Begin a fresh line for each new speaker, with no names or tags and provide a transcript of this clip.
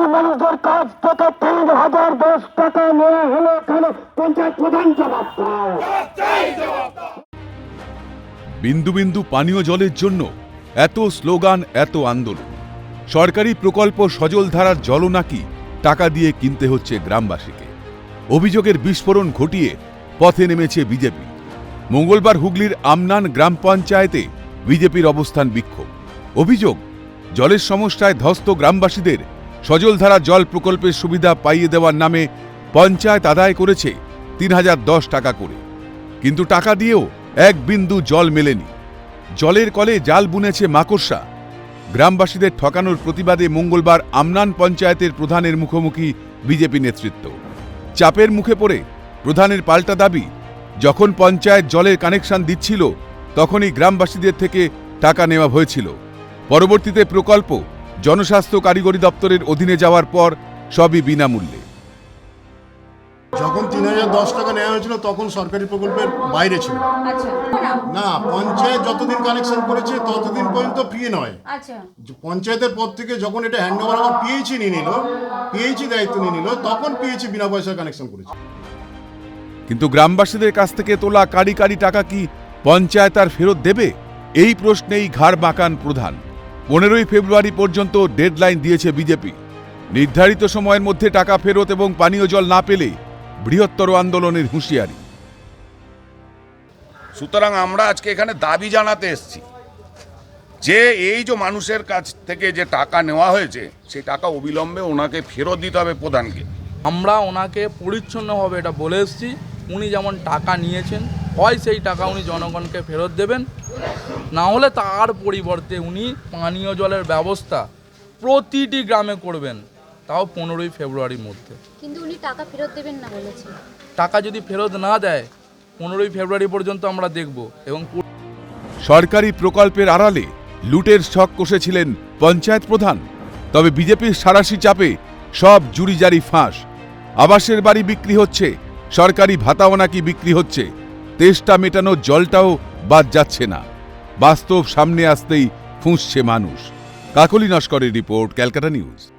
গরিব মানুষদের কাছ থেকে তিন হাজার দশ টাকা নেওয়া হলো কেন? পঞ্চায়েত প্রধান জবাব
বিন্দু বিন্দু পানীয় জলের জন্য এত স্লোগান, এত আন্দোলন। সরকারি প্রকল্প সজল ধারার জলও নাকি টাকা দিয়ে কিনতে হচ্ছে গ্রামবাসীকে। অভিযোগের বিস্ফোরণ ঘটিয়ে পথে নেমেছে বিজেপি। মঙ্গলবার হুগলির আমনান গ্রাম পঞ্চায়েতে বিজেপির অবস্থান বিক্ষোভ। অভিযোগ, জলের সমস্যায় ধস্ত গ্রামবাসীদের সজলধারা জল প্রকল্পের সুবিধা পাইয়ে দেওয়ার নামে পঞ্চায়েত আদায় করেছে তিন হাজার দশ টাকা করে। কিন্তু টাকা দিয়েও এক বিন্দু জল মেলেনি। জলের কলে জাল বুনেছে মাকড়সা। গ্রামবাসীদের ঠকানোর প্রতিবাদে মঙ্গলবার আমনান পঞ্চায়েতের প্রধানের মুখোমুখি বিজেপি নেতৃত্ব। চাপের মুখে পড়ে প্রধানের পাল্টা দাবি, যখন পঞ্চায়েত জলের কানেকশন দিচ্ছিল, তখনই গ্রামবাসীদের থেকে টাকা নেওয়া হয়েছিল। পরবর্তীতে প্রকল্প জনস্বাস্থ্য কারিগরি দপ্তরের অধীনে যাওয়ার পর সবই বিনামূল্যে।
যখন তিন হাজার দশ টাকা নেওয়া হয়েছিল তখন সরকারি প্রকল্পের বাইরে ছিল।
আচ্ছা না।
না পঞ্চায়েত যতদিন কানেকশন করেছে ততদিন পর্যন্ত ফি নয়।
আচ্ছা।
পঞ্চায়েতের পর থেকে যখন এটা হ্যান্ড ওভার আমার পিএইচি নিয়ে নিল পিএইচি দায়িত্ব নিয়ে নিল তখন পিএইচি বিনা পয়সায় কানেকশন করেছে।
কিন্তু গ্রামবাসীদের কাছ থেকে তোলা কারি কারি টাকা কি পঞ্চায়েত আর ফেরত দেবে? এই প্রশ্নেই ঘাড় বাঁকান প্রধান। পনেরোই ফেব্রুয়ারি পর্যন্ত ডেডলাইন দিয়েছে বিজেপি নির্ধারিত সময়ের মধ্যে টাকা ফেরত এবং পানীয় জল না পেলে বৃহত্তর আন্দোলনের হুঁশিয়ারি।
সুতরাং আমরা আজকে এখানে দাবি জানাতে এসেছি যে এই যে মানুষের কাছ থেকে যে টাকা নেওয়া হয়েছে, সেই টাকা অবিলম্বে ওনাকে ফেরত দিতে হবে প্রধানকে।
আমরা ওনাকে পরিচ্ছন্নভাবে এটা বলে এসেছি। উনি যেমন টাকা নিয়েছেন হয় সেই টাকা উনি জনগণকে ফেরত দেবেন। না হলে তার পরিবর্তে উনি পানীয় জলের ব্যবস্থা প্রতিটি গ্রামে করবেন তাও পনেরোই ফেব্রুয়ারির মধ্যে।
কিন্তু উনি টাকা ফেরত দেবেন না বলেছেন।
টাকা যদি ফেরত না দেয় পনেরোই ফেব্রুয়ারি পর্যন্ত আমরা দেখব এবং
সরকারি প্রকল্পের আড়ালে লুটের ছক কষেছিলেন পঞ্চায়েত প্রধান। তবে বিজেপির সারাশি চাপে সব জুড়িজারি ফাঁস। আবাসের বাড়ি বিক্রি হচ্ছে সরকারি ভাতাও নাকি বিক্রি হচ্ছে। তেষ্টা মেটানোর জলটাও বাদ যাচ্ছে না। বাস্তব সামনে আসতেই ফুঁসছে মানুষ। কাকলি নস্করের রিপোর্ট, ক্যালকাটা নিউজ।